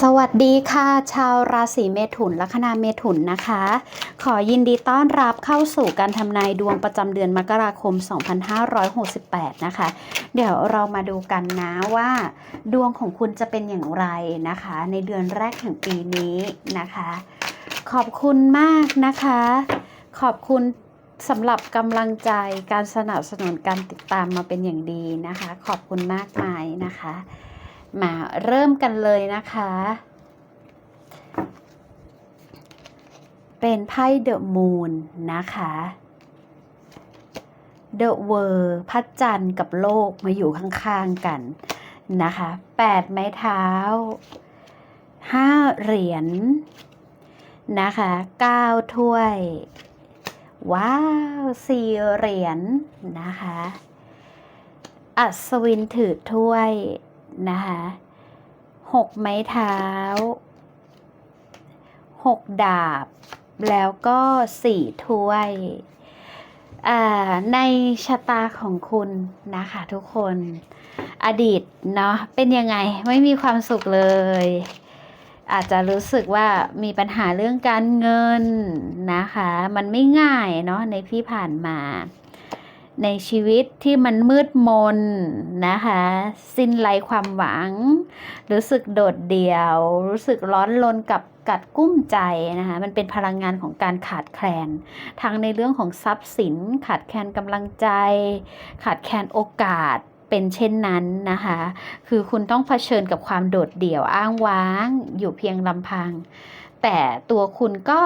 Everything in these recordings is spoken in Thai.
สวัสดีค่ะ ชาวราศีเมถุนลัคนาเมถุนนะคะ ขอยินดีต้อนรับเข้าสู่การทำนายดวงประจำเดือนมกราคม 2568 นะคะ เดี๋ยวเรามาดูกันนะว่า ดวงของคุณจะเป็นอย่างไรนะคะ ในเดือนแรกแห่งปีนี้นะคะ ขอบคุณมากนะคะ ขอบคุณสำหรับกำลังใจการสนับสนุนการติดตามมาเป็นอย่างดีนะคะ ขอบคุณมากมายนะคะ มาเริ่มกันเลยนะคะ เป็นไพ่เดอะมูนนะคะเดอะเวอร์พระจันทร์กับโลกมาอยู่ข้างๆกันนะคะแปดไม้เท้าห้าเหรียญนะคะเก้าถ้วย ว้าวสี่เหรียญนะคะ อัศวินถือถ้วย นะคะหกไม้เท้าหกดาบ แล้วก็สี่ถ้วยอ่าในชะตาของคุณนะคะทุกคนอดีตเนาะเป็นยังไงไม่มีความสุขเลย อาจจะรู้สึกว่ามีปัญหาเรื่องการเงินนะคะ มันไม่ง่ายเนาะในที่ผ่านมา ในชีวิตที่มันมืดมนนะคะ สิ้นไรความหวัง รู้สึกโดดเดี่ยว รู้สึกร้อนรนกับกัดกุ้มใจนะคะมันเป็นพลังงานของการขาดแคลนทั้งในเรื่องของทรัพย์สิน ขาดแคลนกำลังใจ ขาดแคลนโอกาสเป็นเช่นนั้นนะคะ คือคุณต้องเผชิญกับความโดดเดี่ยวอ้างว้าง อยู่เพียงลำพัง แต่ตัวคุณก็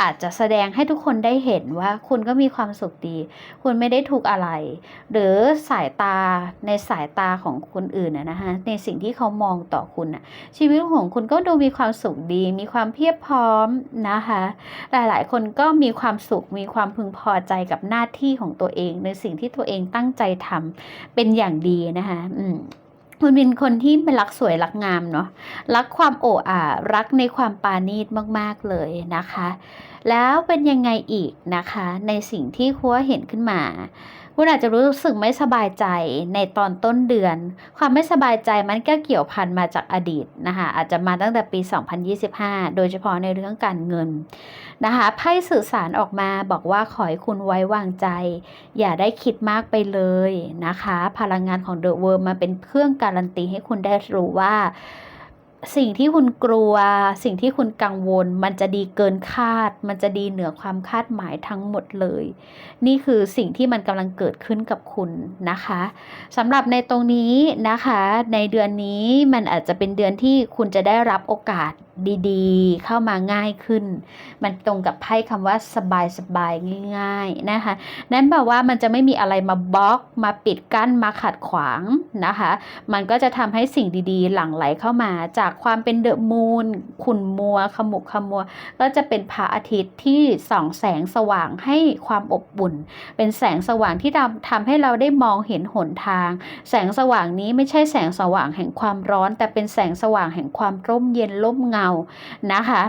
อาจจะแสดงให้ทุกคนได้เห็นว่าคุณก็มีความสุขดี คุณไม่ได้ทุกอะไร หรือสายตาในสายตาของคนอื่นนะนะคะในสิ่งที่เขามองต่อคุณอะชีวิตของคุณก็ดูมีความสุขดี มีความเพียบพร้อมนะคะหลายๆ คนก็มีความสุขมีความพึงพอใจกับหน้าที่ของตัวเอง ในสิ่งที่ตัวเองตั้งใจทำเป็นอย่างดีนะคะอืม คุณเป็นคนที่เป็นรักสวยรักงามเนาะรักความโอ้อารักในความปานีตมากๆเลยนะคะ แล้วเป็นยังไงอีกนะคะ ในสิ่งที่คัวเห็นขึ้นมา คุณอาจจะรู้สึกไม่สบายใจในตอนต้นเดือน ความไม่สบายใจมันก็เกี่ยวพันมาจากอดีตนะคะอาจจะมาตั้งแต่ปี 2025 โดยเฉพาะในเรื่องการเงินนะคะไพ่สื่อสารออกมาบอกว่าขอให้คุณไว้วางใจ อย่าได้คิดมากไปเลยนะคะ พลังงานของเดอะเวิร์มาเป็นเครื่องการันตีให้คุณได้รู้ว่า สิ่งที่คุณกลัว สิ่งที่คุณกังวล มันจะดีเกินคาด มันจะดีเหนือความคาดหมายทั้งหมดเลย นี่คือสิ่งที่มันกำลังเกิดขึ้นกับคุณนะคะสำหรับในตรงนี้นะคะ ในเดือนนี้มันอาจจะเป็นเดือนที่คุณจะได้รับโอกาสดีๆ เข้ามาง่ายขึ้น มันตรงกับไพ่คำว่าสบายๆง่าย ๆนะคะ นั่นแปลว่ามันจะไม่มีอะไรมาบล็อก มาปิดกั้นมาขัดขวางนะคะ มันก็จะทำให้สิ่งดีๆ หลั่งไหลเข้ามา จากความเป็นเดอะมูนขุ่นมัว ขมุกขมัว ก็จะเป็นพระอาทิตย์ที่ส่องแสงสว่างให้ความอบอุ่น เป็นแสงสว่างที่ทำให้เราได้มองเห็นหนทาง แสงสว่างนี้ไม่ใช่แสงสว่างแห่งความร้อน แต่เป็นแสงสว่างแห่งความร่มเย็นร่มเงานะคะ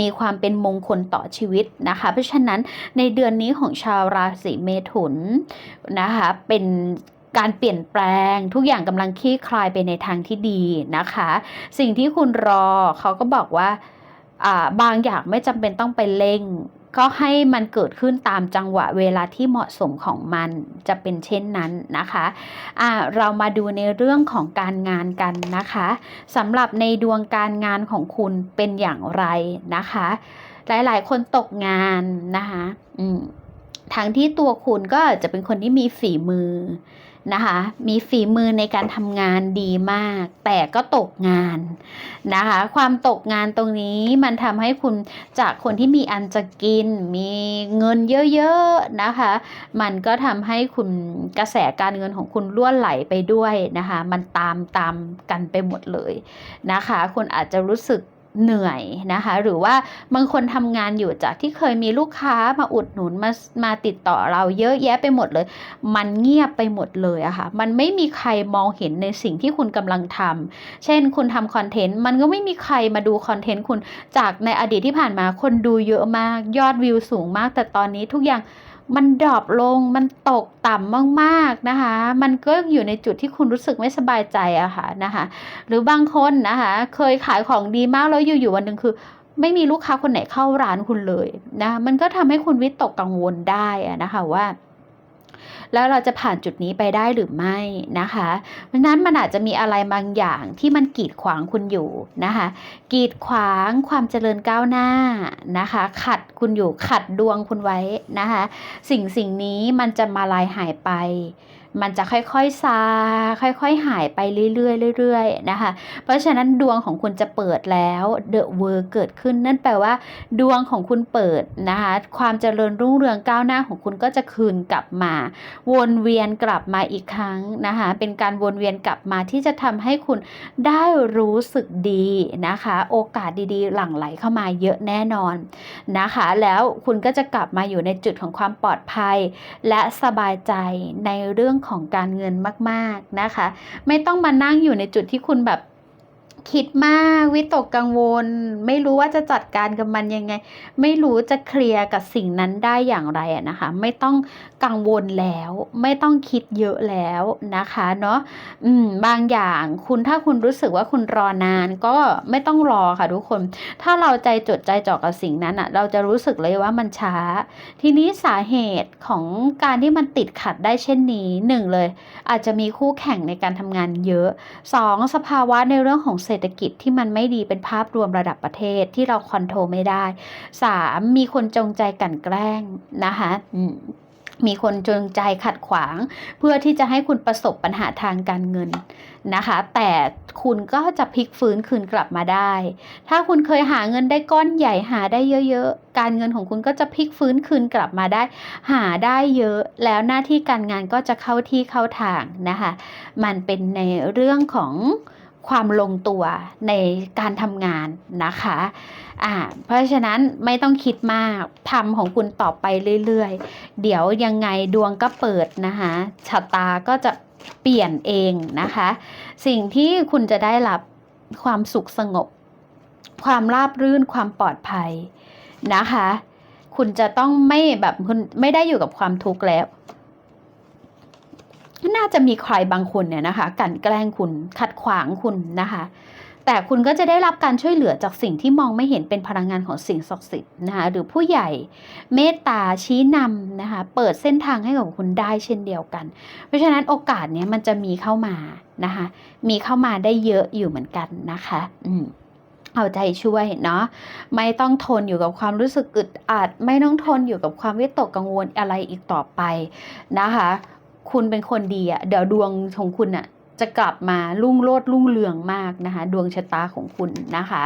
มีความเป็นมงคลต่อชีวิตนะคะ เพราะฉะนั้นในเดือนนี้ของชาวราศีเมถุนนะคะเป็นการเปลี่ยนแปลงทุกอย่างกำลังคลี่คลายไปในทางที่ดีนะคะ สิ่งที่คุณรอเขาก็บอกว่าอ่าบางอย่างไม่จำเป็นต้องไปเร่ง ก็ให้มันเกิดขึ้นตามจังหวะเวลาที่เหมาะสมของมันจะเป็นเช่นนั้นนะคะอ่าเรามาดูในเรื่องของการงานกันนะคะสำหรับในดวงการงานของคุณเป็นอย่างไรนะคะ หลายๆ คนตกงานนะคะอืมทั้งที่ตัวคุณก็จจะเป็นคนที่มีฝีมือ นะคะ มีฝีมือในการทำงานดีมาก แต่ก็ตกงานนะคะ ความตกงานตรงนี้มันทำให้คุณจากคนที่มีอันจะกิน มีเงินเยอะๆนะคะ มันก็ทำให้คุณกระแสการเงินของคุณล่วนไหลไปด้วยนะคะ มันตามตามกันไปหมดเลยนะคะ คุณอาจจะรู้สึก เหนื่อยนะคะ หรือว่าบางคนทำงานอยู่จากที่เคยมีลูกค้ามาอุดหนุนมามาติดต่อเราเยอะแยะไปหมดเลย มันเงียบไปหมดเลยอะค่ะ มันไม่มีใครมองเห็นในสิ่งที่คุณกำลังทำเช่นคุณทำคอนเทนต์มันก็ไม่มีใครมาดูคอนเทนต์คุณจากในอดีตที่ผ่านมาคนดูเยอะมาก ยอดวิวสูงมาก แต่ตอนนี้ทุกอย่าง มันดรอปลงมันตกต่ำมากๆนะคะ มันก็อยู่ในจุดที่คุณรู้สึกไม่สบายใจอะค่ะนะคะ หรือบางคนนะคะ เคยขายของดีมากแล้วอยู่ๆวันหนึ่งคือไม่มีลูกค้าคนไหนเข้าร้านคุณเลยนะ มันก็ทำให้คุณวิตกกังวลได้อะนะคะว่า แล้วเราจะผ่านจุดนี้ไปได้หรือไม่นะคะเพราะนั้นมันอาจจะมีอะไรบางอย่างที่มันกีดขวางคุณอยู่นะคะกีดขวางความเจริญก้าวหน้านะคะ ขัดคุณอยู่ขัดดวงคุณไว้นะคะ สิ่งสิ่งนี้มันจะมาลายหายไป มันจะค่อยๆซา ค่อยๆหายไปเรื่อยๆเรื่อยๆนะคะ เพราะฉะนั้นดวงของคุณจะเปิดแล้ว The World เกิดขึ้น นั่นแปลว่า ดวงของคุณเปิดนะคะ ความเจริญรุ่งเรืองก้าวหน้าของคุณก็จะคืนกลับมา วนเวียนกลับมาอีกครั้งนะคะ เป็นการวนเวียนกลับมาที่จะทำให้คุณได้รู้สึกดีนะคะ โอกาสดีๆ หลั่งไหลเข้ามาเยอะแน่นอนนะคะ แล้วคุณก็จะกลับมาอยู่ในจุดของความปลอดภัย และสบายใจในเรื่องของการเงินมากๆนะคะ ไม่ต้องมานั่งอยู่ในจุดที่คุณแบบ คิดมากวิตกกังวล ไม่รู้ว่าจะจัดการกับมันยังไง ไม่รู้จะเคลียร์กับสิ่งนั้นได้อย่างไรอะนะคะ ไม่ต้องกังวลแล้ว ไม่ต้องคิดเยอะแล้วนะคะเนาะอืมบางอย่างคุณถ้าคุณรู้สึกว่าคุณรอนานก็ไม่ต้องรอค่ะทุกคน ถ้าเราใจจดใจจ่อกับสิ่งนั้นอะเราจะรู้สึกเลยว่ามันช้า ทีนี้สาเหตุของการที่มันติดขัดได้เช่นนี้หนึ่งเลย อาจจะมีคู่แข่งในการทำงานเยอะ 2. สภาวะในเรื่องของเศรษฐกิจที่มันไม่ดีเป็นภาพรวมระดับประเทศที่เราคอนโทรลไม่ได้ 3. มีคนจงใจกลั่นแกล้งนะคะมีคนจงใจขัดขวาง เพื่อที่จะให้คุณประสบปัญหาทางการเงินนะคะ แต่คุณก็จะพลิกฟื้นคืนกลับมาได้ ถ้าคุณเคยหาเงินได้ก้อนใหญ่หาได้เยอะๆ การเงินของคุณก็จะพลิกฟื้นคืนกลับมาได้ หาได้เยอะ แล้วหน้าที่การงานก็จะเข้าที่เข้าทางนะคะ มันเป็นในเรื่องของ ความลงตัวในการทำงานนะคะอ่าเพราะฉะนั้นไม่ต้องคิดมากทำของคุณต่อไปเรื่อยๆ เดี๋ยวยังไงดวงก็เปิดนะคะชะตาก็จะเปลี่ยนเองนะคะ สิ่งที่คุณจะได้รับความสุขสงบ ความราบรื่นความปลอดภัยนะคะ คุณจะต้องไม่แบบคุณไม่ได้อยู่กับความทุกข์แล้ว น่าจะมีใครบางคนเนี่ยนะคะกันแกล้งคุณขัดขวางคุณนะคะ แต่คุณก็จะได้รับการช่วยเหลือจากสิ่งที่มองไม่เห็นเป็นพลังงานของสิ่งศักดิ์สิทธิ์นะคะหรือผู้ใหญ่เมตตาชี้นำนะคะเปิดเส้นทางให้กับคุณได้เช่นเดียวกัน เพราะฉะนั้นโอกาสเนี้ยมันจะมีเข้ามานะคะมีเข้ามาได้เยอะอยู่เหมือนกันนะคะอืมเอาใจช่วยเนาะไม่ต้องทนอยู่กับความรู้สึกอึดอัด ไม่ต้องทนอยู่กับความวิตกกังวลอะไรอีกต่อไปนะคะ คุณเป็นคนดีอะเดี๋ยวดวงของคุณอะ จะกลับมารุ่งโรจน์รุ่งเรืองมากนะคะดวงชะตาของคุณนะคะ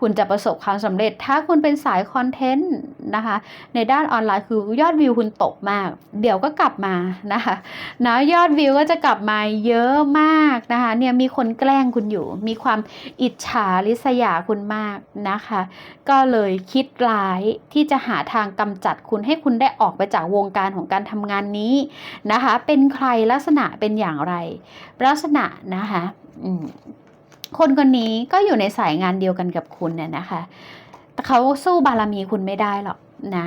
คุณจะประสบความสำเร็จ ถ้าคุณเป็นสายคอนเทนต์นะคะ ในด้านออนไลน์คือยอดวิวคุณตกมาก เดี๋ยวก็กลับมานะคะนะยอดวิวก็จะกลับมาเยอะมากนะคะเนี่ยมีคนแกล้งคุณอยู่ มีความอิจฉาริษยาคุณมากนะคะ ก็เลยคิดร้ายที่จะหาทางกำจัดคุณให้คุณได้ออกไปจากวงการของการทำงานนี้นะคะ เป็นใครลักษณะเป็นอย่างไรลักษณะนะคะคนคนนี้ก็อยู่ในสายงานเดียวกันกับคุณเนี่ยนะคะ แต่เขาสู้บารมีคุณไม่ได้หรอกนะ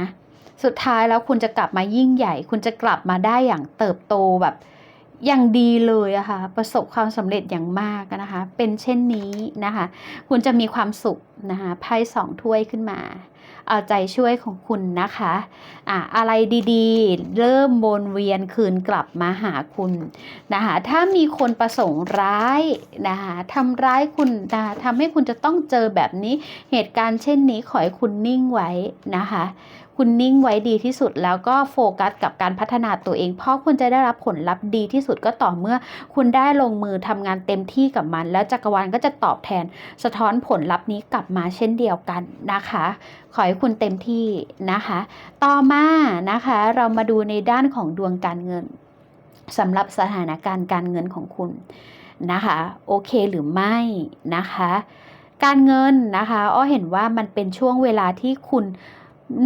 สุดท้ายแล้วคุณจะกลับมายิ่งใหญ่ คุณจะกลับมาได้อย่างเติบโตแบบ อย่างดีเลยอะค่ะประสบความสำเร็จอย่างมากนะคะ เป็นเช่นนี้นะคะ คุณจะมีความสุขนะคะไพ่สองถ้วยขึ้นมา เอาใจช่วยของคุณนะคะอะอะไรดีๆ เริ่มวนเวียนคืนกลับมาหาคุณนะคะถ้ามีคนประสงค์ร้ายนะคะทำร้ายคุณนะคะทำให้คุณจะต้องเจอแบบนี้เหตุการณ์เช่นนี้ขอให้คุณนิ่งไว้นะคะ คุณนิ่งไว้ดีที่สุดแล้วก็โฟกัสกับการพัฒนาตัวเอง เพราะคุณจะได้รับผลลัพธ์ดีที่สุดก็ต่อเมื่อ คุณได้ลงมือทำงานเต็มที่กับมัน แล้วจักรวาลก็จะตอบแทน สะท้อนผลลัพธ์นี้กลับมาเช่นเดียวกันนะคะ ขอให้คุณเต็มที่นะคะ ต่อมานะคะ เรามาดูในด้านของดวงการเงินสำหรับสถานการณ์การเงินของคุณนะคะ โอเคหรือไม่นะคะ การเงินนะคะอ้อเห็นว่ามันเป็นช่วงเวลาที่คุณ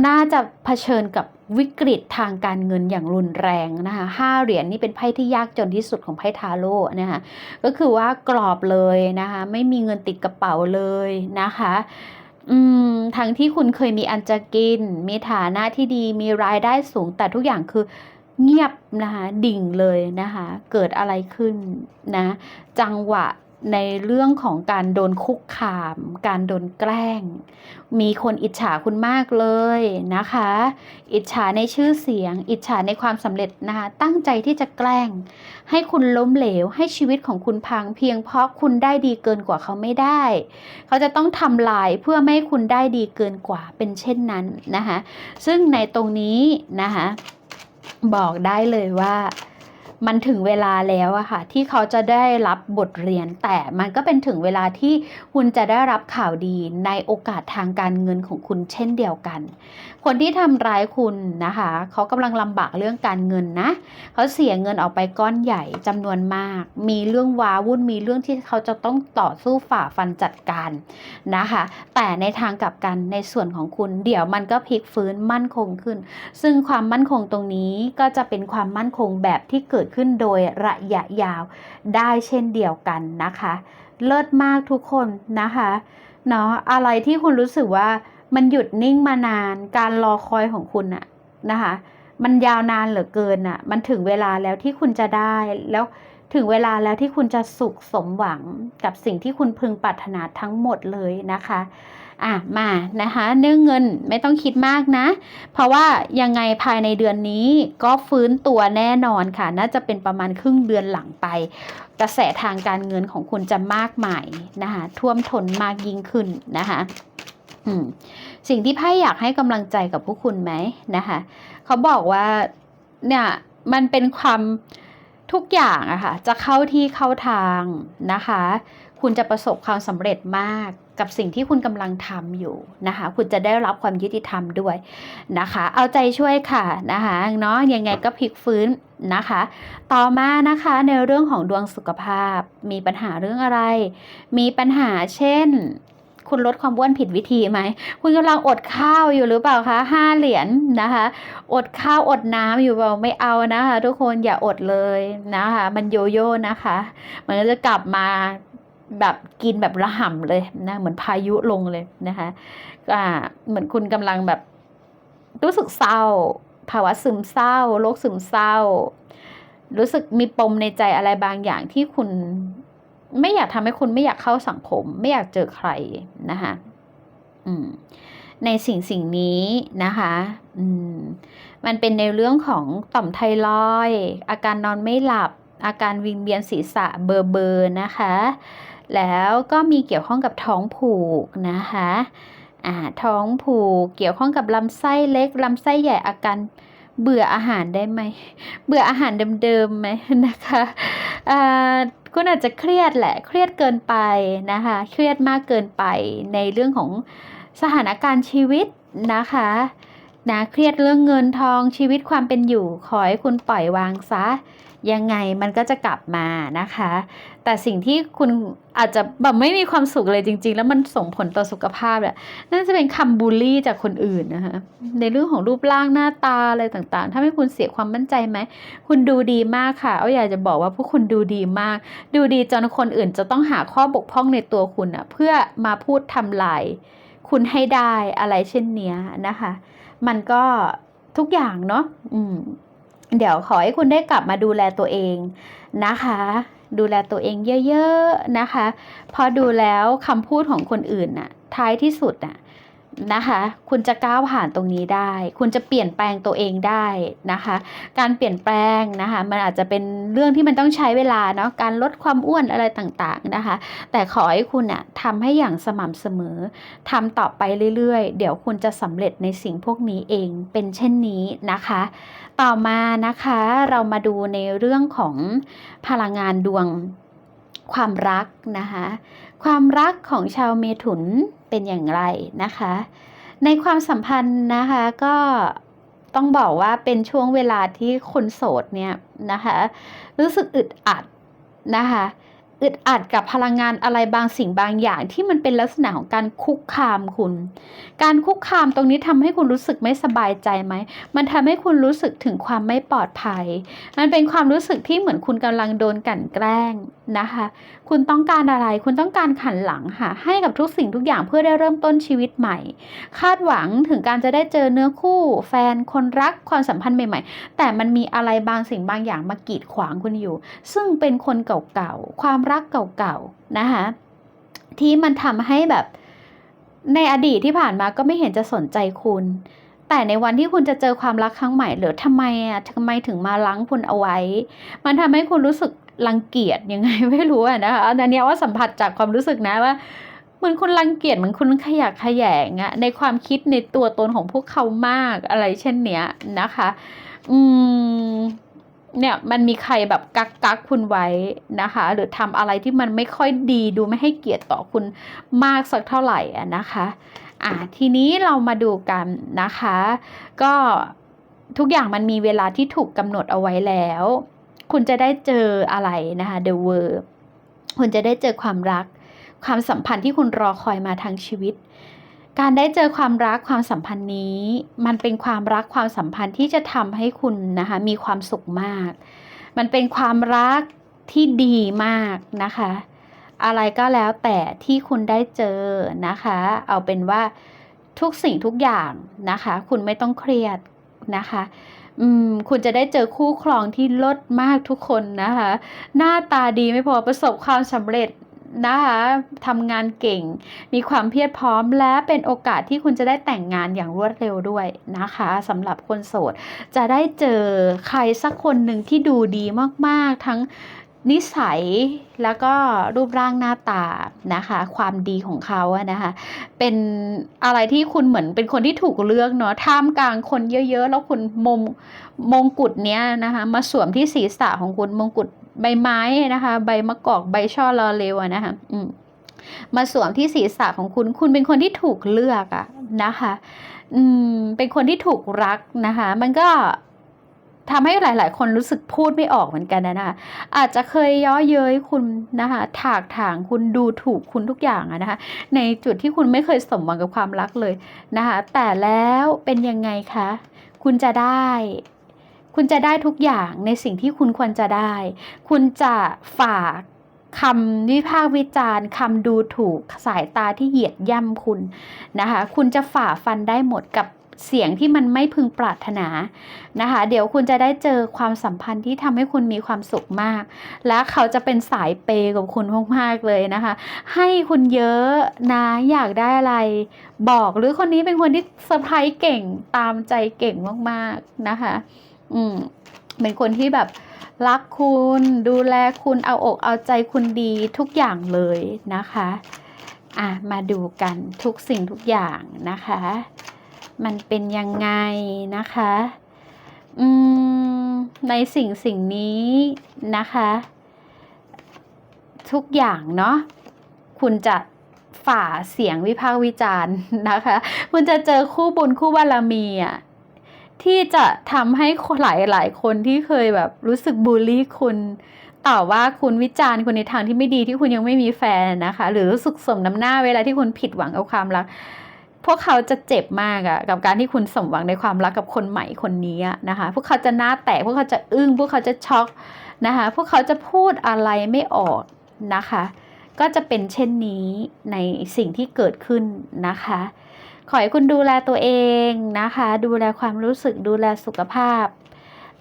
น่าจะเผชิญกับวิกฤตทางการเงินอย่างรุนแรงนะคะห้าเหรียญนี่เป็นไพ่ที่ยากจนที่สุดของไพ่ทาโร่นะคะก็คือว่ากรอบเลยนะคะไม่มีเงินติดกระเป๋าเลยนะคะอืมทั้งที่คุณเคยมีอันจะกิน มีฐานะที่ดีมีรายได้สูงแต่ทุกอย่างคือเงียบนะคะดิ่งเลยนะคะเกิดอะไรขึ้นนะจังหวะ ในเรื่องของการโดนคุกคาม การโดนแกล้ง มีคนอิจฉาคุณมากเลยนะคะ อิจฉาในชื่อเสียง อิจฉาในความสำเร็จนะคะตั้งใจที่จะแกล้ง ให้คุณล้มเหลว ให้ชีวิตของคุณพังเพียงเพราะคุณได้ดีเกินกว่าเขาไม่ได้ เขาจะต้องทำลายเพื่อไม่ให้คุณได้ดีเกินกว่าเป็นเช่นนั้นนะคะซึ่งในตรงนี้นะคะบอกได้เลยว่า มันถึงเวลาแล้วอะค่ะที่เขาจะได้รับบทเรียน แต่มันก็เป็นถึงเวลาที่คุณจะได้รับข่าวดีในโอกาสทางการเงินของคุณเช่นเดียวกัน คนที่ทำร้ายคุณนะคะ เขากำลังลำบากเรื่องการเงินนะ เขาเสียเงินออกไปก้อนใหญ่จำนวนมาก มีเรื่องว้าวุ่น มีเรื่องที่เขาจะต้องต่อสู้ฝ่าฟันจัดการนะคะ แต่ในทางกลับกันในส่วนของคุณ เดี๋ยวมันก็พลิกฟื้นมั่นคงขึ้น ซึ่งความมั่นคงตรงนี้ก็จะเป็นความมั่นคงแบบที่เกิดขึ้นโดยระยะยาวได้เช่นเดียวกันนะคะ เลิศมากทุกคนนะคะเนาะอะไรที่คุณรู้สึกว่า มันหยุดนิ่งมานาน การรอคอยของคุณอะนะคะ มันยาวนานเหลือเกินอะมันถึงเวลาแล้วที่คุณจะได้แล้วถึงเวลาแล้วที่คุณจะสุขสมหวังกับสิ่งที่คุณพึงปรารถนาทั้งหมดเลยนะคะ อะมานะคะเรื่องเงินไม่ต้องคิดมากนะ เพราะว่ายังไงภายในเดือนนี้ก็ฟื้นตัวแน่นอนค่ะ น่าจะเป็นประมาณครึ่งเดือนหลังไป กระแสทางการเงินของคุณจะมากมายนะคะท่วมท้นมากยิ่งขึ้นนะคะ สิ่งที่ไพ่อยากให้กำลังใจกับพวกคุณไหมนะคะเขาบอกว่าเนี่ยมันเป็นความทุกอย่างอะค่ะจะเข้าที่เข้าทางนะคะ คุณจะประสบความสำเร็จมากกับสิ่งที่คุณกำลังทำอยู่นะคะ คุณจะได้รับความยุติธรรมด้วยนะคะ เอาใจช่วยค่ะนะคะเนาะยังไงก็พลิกฟื้นนะคะ ต่อมานะคะในเรื่องของดวงสุขภาพ มีปัญหาเรื่องอะไร มีปัญหาเช่น คุณลดความอ้วนผิดวิธีไหม คุณกำลังอดข้าวอยู่หรือเปล่าคะห้าเหรียญนะคะ อดข้าวอดน้ำอยู่เปล่าไม่เอานะคะ ทุกคนอย่าอดเลยนะคะ มันโยโย่นะคะ มันก็จะกลับมาแบบกินแบบระห่ำเลยนะเหมือนพายุลงเลยนะคะอ่าเหมือนคุณกำลังแบบรู้สึกเศร้า ภาวะซึมเศร้าโรคซึมเศร้า รู้สึกมีปมในใจอะไรบางอย่างที่คุณ ไม่อยากทำให้คุณไม่อยากเข้าสังคม ไม่อยากเจอใครนะคะอืมในสิ่งสิ่งนี้นะคะอืมมันเป็นในเรื่องของต่อมไทรอยด์อาการนอนไม่หลับ อาการวิงเวียนศีรษะเบอร์เบอร์นะคะ แล้วก็มีเกี่ยวข้องกับท้องผูกนะคะอ่าท้องผูกเกี่ยวข้องกับลำไส้เล็กลำไส้ใหญ่อาการ เบื่ออาหารได้ไหม เบื่ออาหารเดิมๆไหมนะคะคุณอาจจะเครียดแหละ เครียดเกินไปนะคะ เครียดมากเกินไปในเรื่องของสถานการณ์ชีวิตนะคะนะเครียดเรื่องเงินทองชีวิตความเป็นอยู่ ขอให้คุณปล่อยวางซะ ยังไงมันก็จะกลับมานะคะ แต่สิ่งที่คุณอาจจะแบบไม่มีความสุขเลยจริง ๆ แล้วมันส่งผลต่อสุขภาพแหละนั่นจะเป็นคำบูลลี่จากคนอื่นนะคะในเรื่องของรูปร่างหน้าตาอะไรต่างๆ ถ้าให้คุณเสียความมั่นใจไหม คุณดูดีมากค่ะเอาอยากจะบอกว่าพวกคุณดูดีมาก ดูดีจนคนอื่นจะต้องหาข้อบกพร่องในตัวคุณอะเพื่อมาพูดทำลายคุณให้ได้อะไรเช่นเนี้ยนะคะ มันก็ทุกอย่างเนาะอืม เดี๋ยวขอให้คุณได้กลับมาดูแลตัวเองนะคะ ดูแลตัวเองเยอะๆนะคะ พอดูแล้วคำพูดของคนอื่นน่ะ ท้ายที่สุดน่ะ นะคะ คุณจะก้าวผ่านตรงนี้ได้ คุณจะเปลี่ยนแปลงตัวเองได้นะคะ การเปลี่ยนแปลงนะคะ มันอาจจะเป็นเรื่องที่มันต้องใช้เวลาเนาะ การลดความอ้วนอะไรต่างๆนะคะ แต่ขอให้คุณน่ะทำให้อย่างสม่ำเสมอทำต่อไปเรื่อยๆ เดี๋ยวคุณจะสำเร็จในสิ่งพวกนี้เอง เป็นเช่นนี้นะคะ ต่อมานะคะเรามาดูในเรื่องของพลังงานดวงความรักนะคะ ความรักของชาวเมถุนเป็นอย่างไรนะคะ ในความสัมพันธ์นะคะก็ต้องบอกว่าเป็นช่วงเวลาที่คนโสดเนี่ยนะคะ รู้สึกอึดอัดนะคะ อึดอัดกับพลังงานอะไรบางสิ่งบางอย่างที่มันเป็นลักษณะของการคุกคามคุณ การคุกคามตรงนี้ทำให้คุณรู้สึกไม่สบายใจไหม มันทำให้คุณรู้สึกถึงความไม่ปลอดภัย มันเป็นความรู้สึกที่เหมือนคุณกำลังโดนกลั่นแกล้งนะคะ คุณต้องการอะไร คุณต้องการขันหลังค่ะ ให้กับทุกสิ่งทุกอย่างเพื่อได้เริ่มต้นชีวิตใหม่ คาดหวังถึงการจะได้เจอเนื้อคู่ แฟน คนรัก ความสัมพันธ์ใหม่ ๆ แต่มันมีอะไรบางสิ่งบางอย่างมากีดขวางคุณอยู่ ซึ่งเป็นคนเก่าๆ ความรักเก่าๆนะคะที่มันทำให้แบบในอดีตที่ผ่านมาก็ไม่เห็นจะสนใจคุณ แต่ในวันที่คุณจะเจอความรักครั้งใหม่หรือทำไมอะทำไมถึงมาล้างคุณเอาไว้ มันทำให้คุณรู้สึกรังเกียจยังไงไม่รู้อะนะคะอันนี้ว่าสัมผัสจากความรู้สึกนะว่าเหมือนคุณรังเกียจเหมือนคุณขยะขยงอะในความคิดในตัวตนของพวกเขามากอะไรเช่นเนี้ยนะคะ อืม เนี่ยมันมีใครแบบกักกักคุณไว้นะคะ หรือทำอะไรที่มันไม่ค่อยดีดูไม่ให้เกียรติต่อคุณมากสักเท่าไหร่อะนะคะอ่าทีนี้เรามาดูกันนะคะ ก็ทุกอย่างมันมีเวลาที่ถูกกำหนดเอาไว้แล้ว คุณจะได้เจออะไรนะคะ The World คุณจะได้เจอความรัก ความสัมพันธ์ที่คุณรอคอยมาทั้งชีวิต การได้เจอความรักความสัมพันธ์นี้ มันเป็นความรักความสัมพันธ์ที่จะทำให้คุณนะคะมีความสุขมาก มันเป็นความรักที่ดีมากนะคะ อะไรก็แล้วแต่ที่คุณได้เจอนะคะ เอาเป็นว่าทุกสิ่งทุกอย่างนะคะ คุณไม่ต้องเครียดนะคะอืมคุณจะได้เจอคู่ครองที่ลิศมากทุกคนนะคะ หน้าตาดีไม่พอประสบความสำเร็จ นะคะทำงานเก่ง มีความเพียรพร้อมและเป็นโอกาสที่คุณจะได้แต่งงานอย่างรวดเร็วด้วยนะคะสำหรับคนโสด จะได้เจอใครสักคนหนึ่งที่ดูดีมากๆ ทั้งนิสัยแล้วก็รูปร่างหน้าตานะคะ ความดีของเขาอะนะคะ เป็นอะไรที่คุณเหมือนเป็นคนที่ถูกเลือกเนาะท่ามกลางคนเยอะๆ แล้วคุณมงมงกุฎเนี้ยนะคะ มาสวมที่ศีรษะของคุณมงกุฎ ใบไม้นะคะ ใบมะกอกใบช่อลอเรวนะคะอืมมาสวมที่ศีรษะของคุณ คุณเป็นคนที่ถูกเลือกอะนะคะ อืม เป็นคนที่ถูกรักนะคะ มันก็ทำให้หลาย ๆ คนรู้สึกพูดไม่ออกเหมือนกันนะนะคะอาจจะเคยย้อเย้ยคุณนะคะถากถางคุณดูถูกคุณทุกอย่างอะนะคะ ในจุดที่คุณไม่เคยสมหวังกับความรักเลยนะคะ แต่แล้วเป็นยังไงคะ คุณจะได้ คุณจะได้ทุกอย่างในสิ่งที่คุณควรจะได้ คุณจะฝากคำวิพากษ์วิจารณ์คำดูถูกสายตาที่เหยียดย่ำคุณนะคะ คุณจะฝ่าฟันได้หมดกับเสียงที่มันไม่พึงปรารถนานะคะ เดี๋ยวคุณจะได้เจอความสัมพันธ์ที่ทำให้คุณมีความสุขมาก และเขาจะเป็นสายเปย์กับคุณมากๆเลยนะคะ ให้คุณเยอะนะอยากได้อะไร บอกหรือคนนี้เป็นคนที่เซอร์ไพรส์เก่งตามใจเก่งมากๆนะคะ อืมเป็นคนที่แบบรักคุณดูแลคุณเอาอกเอาใจคุณดีทุกอย่างเลยนะคะอะมาดูกันทุกสิ่งทุกอย่างนะคะ มันเป็นยังไงนะคะอืมในสิ่งสิ่งนี้นะคะ ทุกอย่างเนาะคุณจะฝ่าเสียงวิพากษ์วิจารณ์นะคะ คุณจะเจอคู่บุญคู่บารมีอะ ที่จะทำให้หลายหลายๆคนที่เคยแบบรู้สึกบูลลี่คุณต่อว่าคุณวิจารณ์คุณในทางที่ไม่ดีที่คุณยังไม่มีแฟนนะคะ หรือรู้สึกสมน้ำหน้าเวลาที่คุณผิดหวังกับความรัก พวกเขาจะเจ็บมากอะกับการที่คุณสมหวังในความรักกับคนใหม่คนนี้นะคะ พวกเขาจะหน้าแตกพวกเขาจะอึ้งพวกเขาจะช็อกนะคะ พวกเขาจะพูดอะไรไม่ออกนะคะ ก็จะเป็นเช่นนี้ในสิ่งที่เกิดขึ้นนะคะ ขอให้คุณดูแลตัวเองนะคะ ดูแลความรู้สึกดูแลสุขภาพ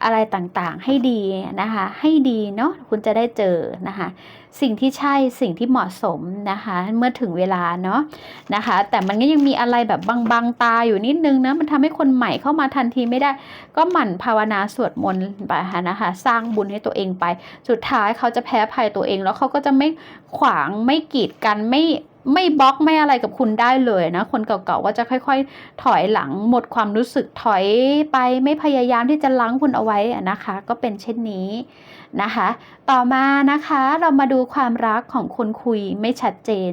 อะไรต่างๆ ให้ดีนะคะ ให้ดีเนาะคุณจะได้เจอนะคะ สิ่งที่ใช่สิ่งที่เหมาะสมนะคะ เมื่อถึงเวลาเนาะนะคะ แต่มันก็ยังมีอะไรแบบบางๆตาอยู่นิดนึงนะมันทำให้คนใหม่เข้ามาทันทีไม่ได้ ก็หมั่นภาวนาสวดมนต์ไปนะคะ สร้างบุญให้ตัวเองไป สุดท้ายเขาจะแพ้ภัยตัวเองแล้วเขาก็จะไม่ขวางไม่กีดกันไม่ ไม่บล็อกไม่อะไรกับคุณได้เลยนะ คนเก่าๆก็จะค่อย ๆ ถอยหลังหมดความรู้สึกถอยไปไม่พยายามที่จะล้างคุณเอาไว้นะคะ ก็เป็นเช่นนี้นะคะ ต่อมานะคะเรามาดูความรักของคนคุยไม่ชัดเจน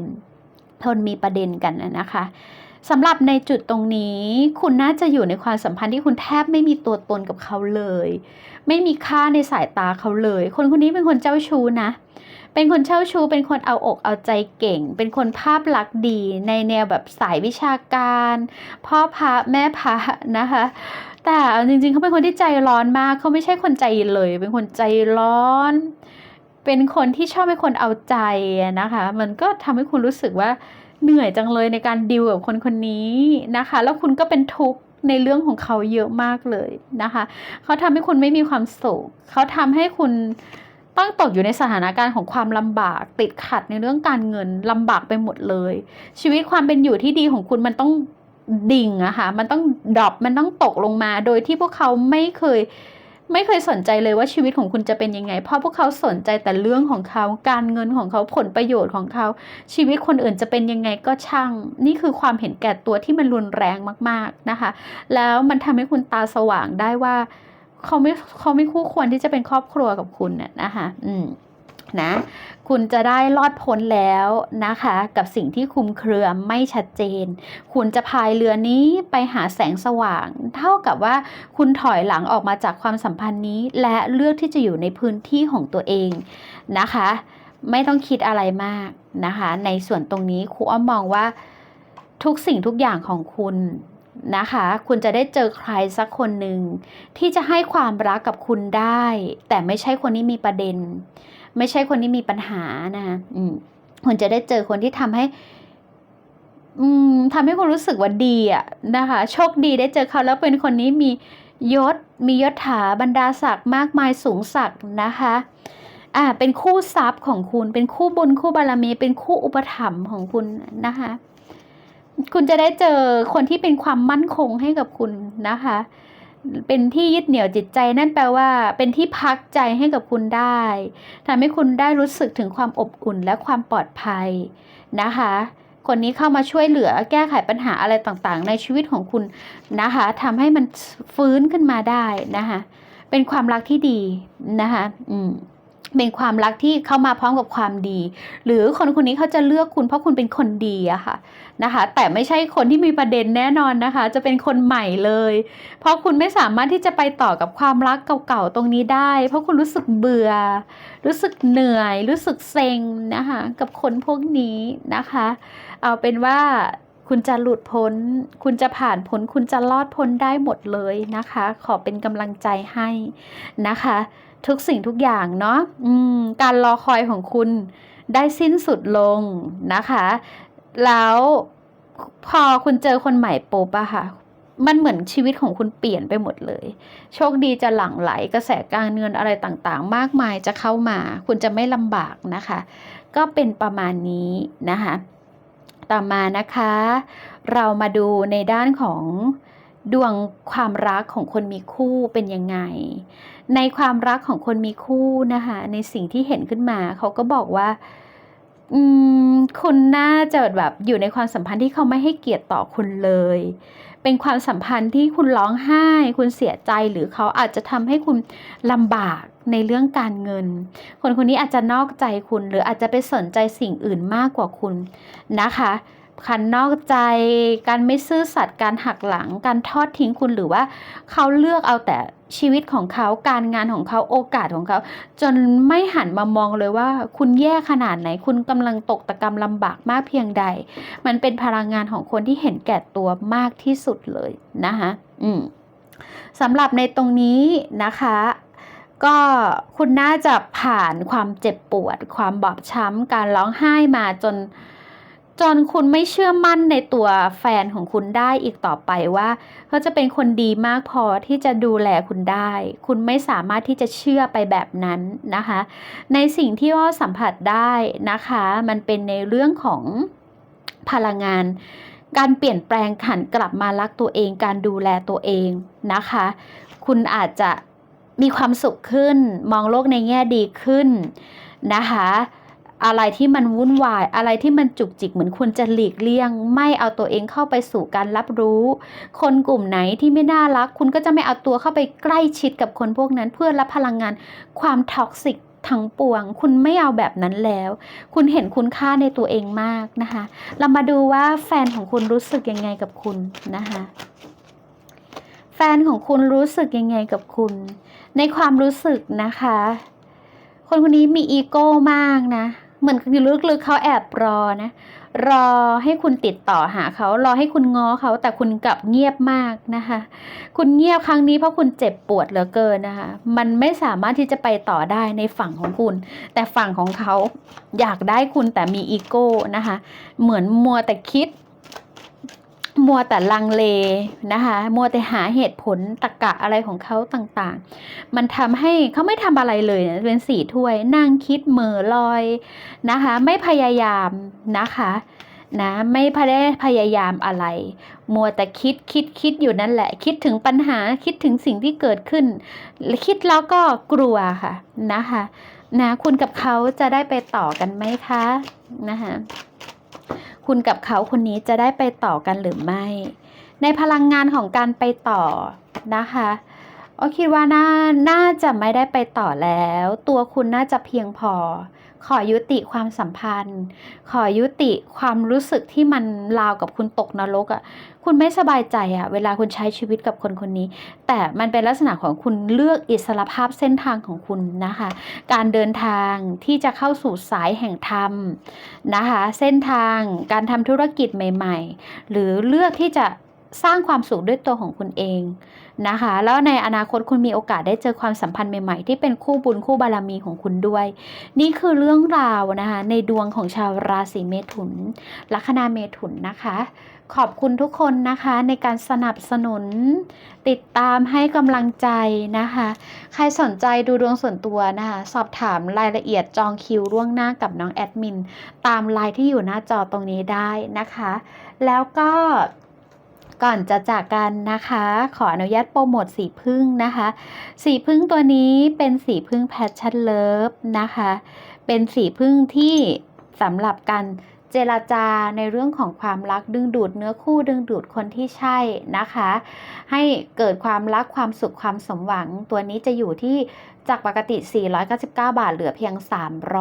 ทนมีประเด็นกันนะนะคะสำหรับในจุดตรงนี้ คุณน่าจะอยู่ในความสัมพันธ์ที่คุณแทบไม่มีตัวตนกับเขาเลย ไม่มีค่าในสายตาเขาเลย คนคนนี้เป็นคนเจ้าชู้นะเเป็นคนเช่าชู้เป็นคนเอาอกเอาใจเก่ง เป็นคนภาพลักษณ์ดีในแนวแบบสายวิชาการ พ่อพระแม่พระนะคะ แต่จริงๆเขาเป็นคนที่ใจร้อนมากเขาไม่ใช่คนใจเย็นเลย เป็นคนใจร้อน เป็นคนที่ชอบให้คนเอาใจนะคะ มันก็ทำให้คุณรู้สึกว่าเหนื่อยจังเลยในการดิวกับคนคนนี้นะคะ แล้วคุณก็เป็นทุกข์ในเรื่องของเขาเยอะมากเลยนะคะ เขาทำให้คุณไม่มีความสุข เขาทำให้คุณ ต้องตกอยู่ในสถานการณ์ของความลำบาก ติดขัดในเรื่องการเงินลำบากไปหมดเลย ชีวิตความเป็นอยู่ที่ดีของคุณมันต้องดิ่งอะค่ะมันต้องดรอปมันต้องตกลงมา โดยที่พวกเขาไม่เคยไม่เคยสนใจเลยว่าชีวิตของคุณจะเป็นยังไง เพราะพวกเขาสนใจแต่เรื่องของเขา การเงินของเขาผลประโยชน์ของเขา ชีวิตคนอื่นจะเป็นยังไงก็ช่าง นี่คือความเห็นแก่ตัวที่มันรุนแรงมาก ๆนะคะ แล้วมันทำให้คุณตาสว่างได้ว่า เขาไม่เขาไม่คู่ควรที่จะเป็นครอบครัวกับคุณน่ะนะคะอืมนะคุณจะได้รอดพ้นแล้วนะคะ กับสิ่งที่คลุมเครือไม่ชัดเจน คุณจะพายเรือนี้ไปหาแสงสว่าง เท่ากับว่าคุณถอยหลังออกมาจากความสัมพันธ์นี้ และเลือกที่จะอยู่ในพื้นที่ของตัวเองนะคะ ไม่ต้องคิดอะไรมากนะคะ ในส่วนตรงนี้ครูอ้อมมองว่าทุกสิ่งทุกอย่างของคุณ นะคะ คุณจะได้เจอใครสักคนหนึ่งที่จะให้ความรักกับคุณได้ แต่ไม่ใช่คนที่มีประเด็น ไม่ใช่คนที่มีปัญหานะคะคุณจะได้เจอคนที่ทำให้อืมทำให้คุณรู้สึกว่าดีอะนะคะ โชคดีได้เจอเขาแล้วเป็นคนนี้มียศ มียศถาบรรดาศักดิ์มากมายสูงศักดิ์นะคะอ่าเป็นคู่ทรัพย์ของคุณ เป็นคู่บุญคู่บารมี เป็นคู่อุปถัมภ์ของคุณนะคะ คุณจะได้เจอคนที่เป็นความมั่นคงให้กับคุณนะคะ เป็นที่ยึดเหนี่ยวจิตใจนั่นแปลว่า เป็นที่พักใจให้กับคุณได้ทำให้คุณได้รู้สึกถึงความอบอุ่นและความปลอดภัยนะคะ คนนี้เข้ามาช่วยเหลือแก้ไขปัญหาอะไรต่างๆ ในชีวิตของคุณนะคะทำให้มันฟื้นขึ้นมาได้นะคะ เป็นความรักที่ดีนะคะ อืม เป็นความรักที่เข้ามาพร้อมกับความดี หรือคนคนนี้เขาจะเลือกคุณเพราะคุณเป็นคนดีอะค่ะนะคะ แต่ไม่ใช่คนที่มีประเด็นแน่นอนนะคะ จะเป็นคนใหม่เลย เพราะคุณไม่สามารถที่จะไปต่อกับความรักเก่าๆตรงนี้ได้ เพราะคุณรู้สึกเบื่อ รู้สึกเหนื่อย รู้สึกเซ็งนะคะกับคนพวกนี้นะคะ เอาเป็นว่าคุณจะหลุดพ้น คุณจะผ่านพ้น คุณจะรอดพ้นได้หมดเลยนะคะ ขอเป็นกำลังใจให้นะคะ ทุกสิ่งทุกอย่างเนาะการรอคอยของคุณได้สิ้นสุดลงนะคะ แล้วพอคุณเจอคนใหม่ปุ๊บอะค่ะ มันเหมือนชีวิตของคุณเปลี่ยนไปหมดเลย โชคดีจะหลั่งไหลกระแสการเงินอะไรต่างๆ มากมายจะเข้ามา คุณจะไม่ลำบากนะคะ ก็เป็นประมาณนี้นะคะ ต่อมานะคะ เรามาดูในด้านของดวงความรักของคนมีคู่เป็นยังไง ในความรักของคนมีคู่นะคะ ในสิ่งที่เห็นขึ้นมา เขาก็บอกว่า อืมคุณน่าจะแบบอยู่ในความสัมพันธ์ที่เขาไม่ให้เกียรติต่อคุณเลย เป็นความสัมพันธ์ที่คุณร้องไห้ คุณเสียใจหรือเขาอาจจะทำให้คุณลำบากในเรื่องการเงิน คนคนนี้อาจจะนอกใจคุณ หรืออาจจะไปสนใจสิ่งอื่นมากกว่าคุณนะคะ คันนอกใจ การไม่ซื่อสัตย์การหักหลัง การทอดทิ้งคุณหรือว่าเขาเลือกเอาแต่ชีวิตของเขาการงานของเขาโอกาสของเขา จนไม่หันมามองเลยว่า คุณแย่ขนาดไหน คุณกำลังตกตะกรรมลำบากมากเพียงใด มันเป็นพลังงานของคนที่เห็นแก่ตัวมากที่สุดเลยนะคะอืมสำหรับในตรงนี้นะคะก็คุณน่าจะผ่านความเจ็บปวด ความบอบช้ำ การร้องไห้มาจน จนคุณไม่เชื่อมั่นในตัวแฟนของคุณได้อีกต่อไปว่าเขาจะเป็นคนดีมากพอที่จะดูแลคุณได้ คุณไม่สามารถที่จะเชื่อไปแบบนั้นนะคะ ในสิ่งที่ว่าสัมผัสได้นะคะ มันเป็นในเรื่องของพลังงาน การเปลี่ยนแปลงขันกลับมารักตัวเอง การดูแลตัวเองนะคะ คุณอาจจะมีความสุขขึ้น มองโลกในแง่ดีขึ้นนะคะ อะไรที่มันวุ่นวาย อะไรที่มันจุกจิกเหมือนคุณจะหลีกเลี่ยง ไม่เอาตัวเองเข้าไปสู่การรับรู้ คนกลุ่มไหนที่ไม่น่ารัก คุณก็จะไม่เอาตัวเข้าไปใกล้ชิดกับคนพวกนั้น เพื่อรับพลังงานความท็อกซิกทั้งปวง คุณไม่เอาแบบนั้นแล้ว คุณเห็นคุณค่าในตัวเองมากนะคะ เรามาดูว่าแฟนของคุณรู้สึกยังไงกับคุณนะคะแฟนของคุณรู้สึกยังไงกับคุณ ในความรู้สึกนะคะ คนคนนี้มีอีโก้มากนะ เหมือนลึกๆเขาแอบรอนะ รอให้คุณติดต่อหาเขารอให้คุณง้อเขาแต่คุณกลับเงียบมากนะคะ คุณเงียบครั้งนี้เพราะคุณเจ็บปวดเหลือเกินนะคะ มันไม่สามารถที่จะไปต่อได้ในฝั่งของคุณ แต่ฝั่งของเขาอยากได้คุณแต่มีอีโก้นะคะ เหมือนมัวแต่คิด มัวแต่ลังเลนะคะ มัวแต่หาเหตุผลตรกกะอะไรของเขาต่างๆ มันทำให้เขาไม่ทำอะไรเลยนะเป็นสี่ถ้วยนั่งคิดเหม่อลอยนะคะ ไม่พยายามนะคะนะไม่ได้พยายามอะไร มัวแต่คิดคิดคิดอยู่นั่นแหละ คิดถึงปัญหาคิดถึงสิ่งที่เกิดขึ้น คิดแล้วก็กลัวค่ะนะคะนะคุณกับเขาจะได้ไปต่อกันไหมคะนะคะ คุณกับเขาคนนี้จะได้ไปต่อกันหรือไม่ ในพลังงานของการไปต่อนะคะโอคิดว่าน่าน่าจะไม่ได้ไปต่อแล้ว ตัวคุณน่าจะเพียงพอ ขอยุติความสัมพันธ์ ขอยุติความรู้สึกที่มันราวกับคุณตกนรกอะ่ะ คุณไม่สบายใจอะ่ะ เวลาคุณใช้ชีวิตกับคนคนนี้ แต่มันเป็นลักษณะของคุณเลือกอิสรภาพเส้นทางของคุณนะคะ การเดินทางที่จะเข้าสู่สายแห่งธรรมนะคะ เส้นทางการทำธุรกิจใหม่ ๆ หรือเลือกที่จะสร้างความสุขด้วยตัวของคุณเอง นะคะ แล้วในอนาคตคุณมีโอกาสได้เจอความสัมพันธ์ใหม่ๆ ที่เป็นคู่บุญคู่บารมีของคุณด้วย นี่คือเรื่องราวนะคะ ในดวงของชาวราศีเมถุน ลัคนาเมถุนนะคะ ขอบคุณทุกคนนะคะในการสนับสนุน ติดตามให้กำลังใจนะคะ ใครสนใจดูดวงส่วนตัวนะคะ สอบถามรายละเอียดจองคิวล่วงหน้ากับน้องแอดมิน ตามไลน์ที่อยู่หน้าจอตรงนี้ได้นะคะ แล้วก็ ก่อนจะจากกันนะคะ ขออนุญาตโปรโมทสีพึ่งนะคะ สีพึ่งตัวนี้เป็นสีพึ่งแพชชั่นเลิฟนะคะ เป็นสีพึ่งที่สำหรับการ เจรจาในเรื่องของความรักดึงดูดเนื้อคู่ดึงดูดคนที่ใช่นะคะ ให้เกิดความรักความสุขความสมหวังตัวนี้จะอยู่ที่จากปกติ 499 บาท เหลือเพียง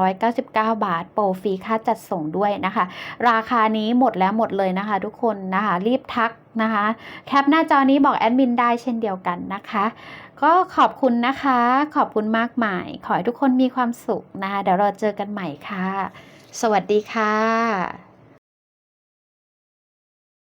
399 บาท โปรฟรีค่าจัดส่งด้วยนะคะ ราคานี้หมดแล้วหมดเลยนะคะ ทุกคนนะคะ รีบทักนะคะ แคปหน้าจอนี้บอกแอดมินได้เช่นเดียวกันนะคะ ก็ขอบคุณนะคะ ขอบคุณมากมาย ขอให้ทุกคนมีความสุขนะคะ เดี๋ยวเราเจอกันใหม่ค่ะ สวัสดีค่ะ